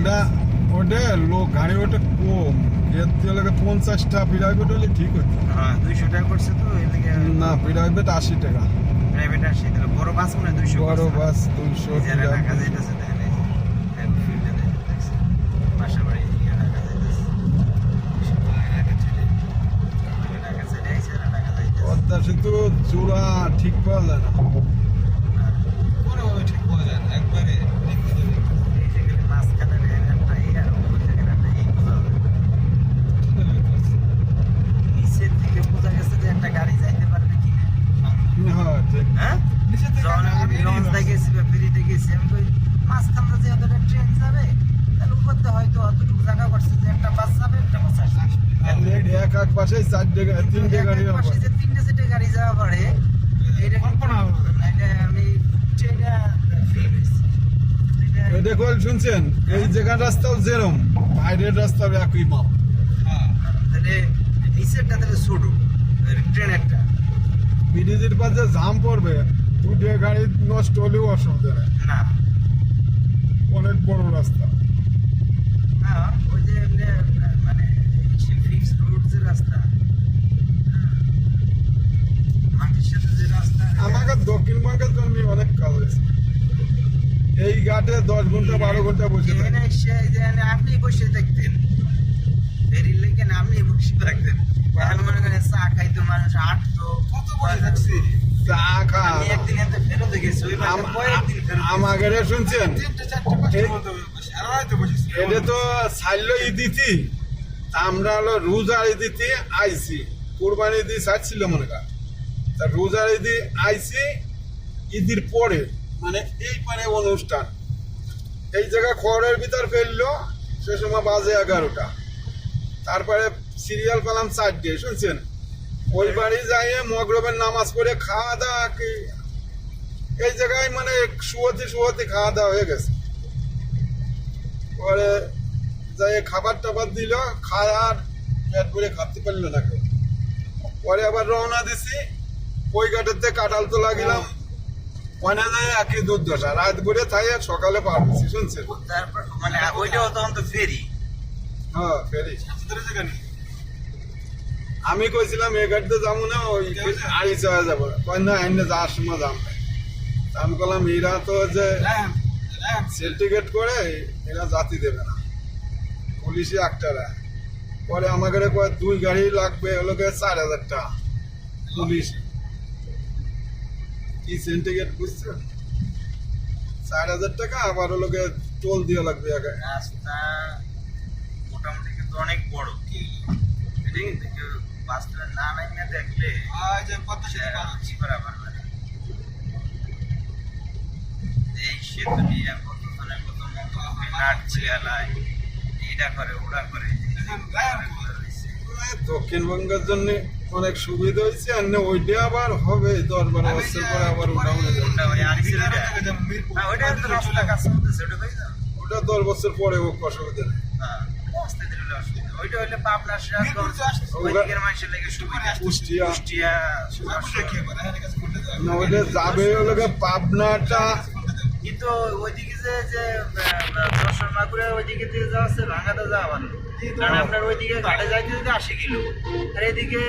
ওটা ওটা লোক গাড়ি ওটা কম। এলাকা পঞ্চাশটা প্রাইভেট হলে ঠিক হতো। হ্যাঁ দুইশো টাকা করছে তো এদিকে না প্রাইভেট আশি টাকা। প্রাইভেট আশি টাকা বড় বাস মানে দুইশো বড় বাস দুইশো হ্যাঁ? হ্যাঁ যখন আমি লঞ্চটা গেছি বা ফেরিতে গেছি আমি কই মাঝখানটা যে ওদের ট্রেন যাবে তাহলে উপরতে হয়তো অতটুকু জায়গা করছে যে একটা বাস যাবে একটা বাস আসবে। এক এক পাশে চারটে তিনটে গাড়ি পাশে যে তিনটে চারটে গাড়ি যাওয়া পারে এটা কল্পনা। এটা আমি ট্রেনে ফিল হয়েছি এটা- এটা কল শুনছেন? এই জায়গার রাস্তাও যেরম বাইরের রাস্তাও একই মাপ। হ্যাঁ তাহলে নিচেরটা তাহলে ছোট ট্রেনেরটা ব্রিজের পাশে জাম পড়বে দুটো গাড়ি নষ্ট হলেও অসুবিধা নেই। না। অনেক বড় রাস্তা। ওই যে মানে ফিক্স রোড যে রাস্তা হ্যাঁ, দক্ষিণবঙ্গের জন্য অনেক কাজ হয়েছে। এই ঘাটে দশ ঘণ্টা বারো ঘণ্টা বসে হয়তো বসেছি এটা তো ছাড়ল ইদিতি। আমরা হলো রোজার ইদিতি আইসি কুরবানি ঈদি ছাড়ছিল মনে কর। তা রোজার ঈদি আইসি ঈদের পরে মানে এই মানে অনুষ্ঠান। এই জায়গা খড়ের ভিতর ফেলল সে সময় বাজে এগারোটা। তারপরে সিরিয়াল পেলাম চারটে শুনছেন? ওই বাড়ি যাইয়ে মগরবের নামাজ পড়ে খাওয়া দাওয়া কি? এই জায়গায় মানে শুয়োতে শুয়োতে খাওয়া দাওয়া হয়ে গেছে। পরে যাই খাবার টাবার দিল খাওয়ার পেট ভরে খাতে পারল না কেউ। পরে আবার রওনা দিছি ওই ঘাটেতে কাঁঠাল তো লাগিলাম। ওখানে যাই একই দুর্দশা রাত ভরে থাই আর সকালে পার হচ্ছি শুনছেন? তারপর মানে ওইটাও তখন তো ফেরি। হ্যাঁ ফেরি। আমি কইছিলাম এ গাড়িতে যাব না ওই আড়ি চাওয়া যাব। কয় না এনে যাওয়ার সময় যাম। তা আমি বললাম এরা তো যে টিকেট করে এরা জাতি দেবে না। পুলিশে একটারা পরে আমাকে কয় দুই গাড়ি লাগবে হলো চার হাজার টাকা। পুলিশ। কি সেল বুঝছেন? চার হাজার টাকা আবার গিয়ে টোল দিয়ে লাগবে আগে রাস্তা মোটামুটি কিন্তু অনেক বড়। কেউ বাসটা না দেখলে আজ পদ্মা সেতু পার কি করা পারবে না। এই সেতু নিয়ে কত কত মতো নাটছে এলায় এইটা করে ওটা করে দক্ষিণবঙ্গের জন্য অনেক সুবিধা হয়েছে আর না ওইটা আবার হবে দশ বারো বছর পরে আবার ওটা হয়ে যাবে। ওটা দশ বছর পরে হোক অসুবিধা নেই। হ্যাঁ। ওইটা হইলে পাবনা। কুষ্টিয়া। হ্যাঁ যাবে। না ওইটা যাবে হলো পাবনাটা কিন্তু ওইদিকে যে যে ওইদিকে দিয়ে যাওয়া আছে ভাঙ্গাতে যাওয়া ভালো। কারণ আপনার ওইদিকে ঘাটে যাইতে যেতে আশি কিলো আর এদিকে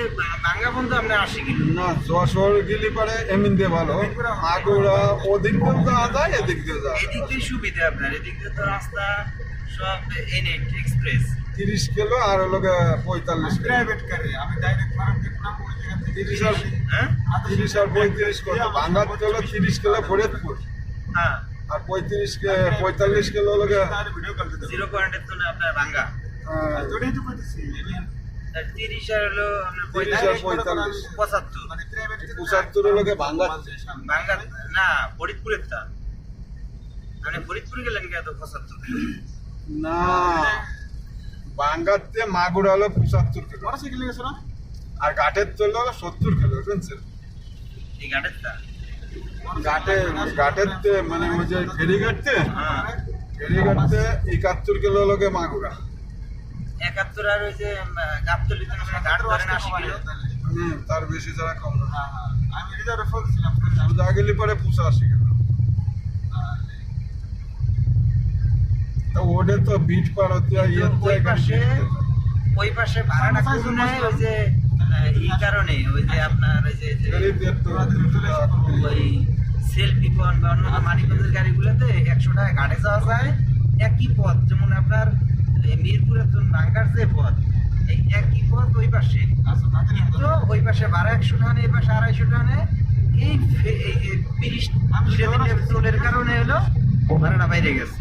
ভাঙ্গা পর্যন্ত আপনার আশি কিলো। না যশোর গেলে পারে এমন দিয়ে ভালো। মাগুরা ওদিক দিয়েও যাওয়া যায় এদিক যাওয়া এদিক দিয়ে সুবিধা আপনার। এদিক দিয়ে তো রাস্তা সব এনএট এক্সপ্রেস তিরিশ কিলো আর হলো পঁয়তাল্লিশ প্রাইভেট আমি ডাইরেক্ট ফার্ম দেখলাম ওই জায়গা থেকে। তিরিশ আর হ্যাঁ? তিরিশ আর পঁয়ত্রিশ কিলো হলো তিরিশ কিলো ফরিদপুর। আর পঁয়ত্রিশ কে- পঁয়তাল্লিশ কিলো দিতে জিরো পয়েন্টের তো না আপনার ভাঙ্গা। তো আর তিরিশ আর হলো পঁয়তাল্লিশ। পঁচাত্তর। মানে পঁচাত্তর হলো ভাঙ্গা ভাঙ্গা না ফরিদপুরের তা মানে ফরিদপুরে গেলেন কে এত পঁচাত্তর? না। বাঙ্গাতে মাগুরা হলো পঁচাত্তর কিলো। আর ঘাটের তোল হলো সত্তর কিলো শুনছেন এই ঘাটের তা ঘাটে ঘাটের মানে ওই যে হ্যাঁ একাত্তর কিলো লোকে মাগুরা। একাত্তর আর ওই যে গাবতলিতে ঘাট ধরেন আশি কিলো। হুম তার বেশি কম না হ্যাঁ হ্যাঁ। আমি রিজার্ভে গেলে পরে কিলো। তা ওটা তো বিট পাড়াতে ইয়ে ওই পাশে ওই পাশে ভাড়াটা নেয় ওই যে এই কারণে ওই যে আপনার ওই যে পন বা মানিকগঞ্জের গাড়িগুলোতে একশো টাকা ঘাটে যাওয়া যায়। একই পথ যেমন আপনার মিরপুরের নাঙ্গার যে পথ এই একই পথ ওই পাশে। কিন্তু ওই পাশে ভাড়া একশো টাকা নেয়, এই পাশে আড়াইশো টাকা নেয়। এই টোলের কারণে হলো ভাড়াটা বাইরে গেছে।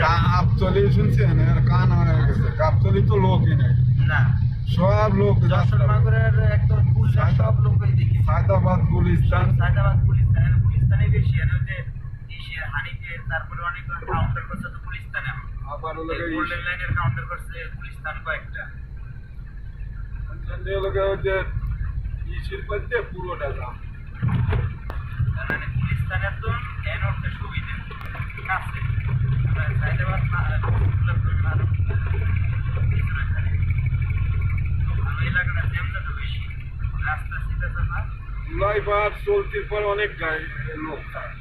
গাবতলি শুনছেন আর কান হয়ে গেছে। গাবতলি তো লোকই নাই। না। সব লোক যশোর একদম সব লোক সায়দাবাদ গুলিস্তান সায়দাবাদ পুলিশ তারপরে অনেক কাউন্টার করছে তো পুলিশ স্থানে আবার গোল্ডেন লাইনের কাউন্টার করছে পুলিশ কয়েকটা। ইসির পুরোটা দাম মানে পুলিশ স্থানের তো এন অর্থে সুবিধা। কাছে। আমরা সায়দাবাদ এলাকাটা জ্যামটা তো বার চলতির পর অনেক লোক থাকে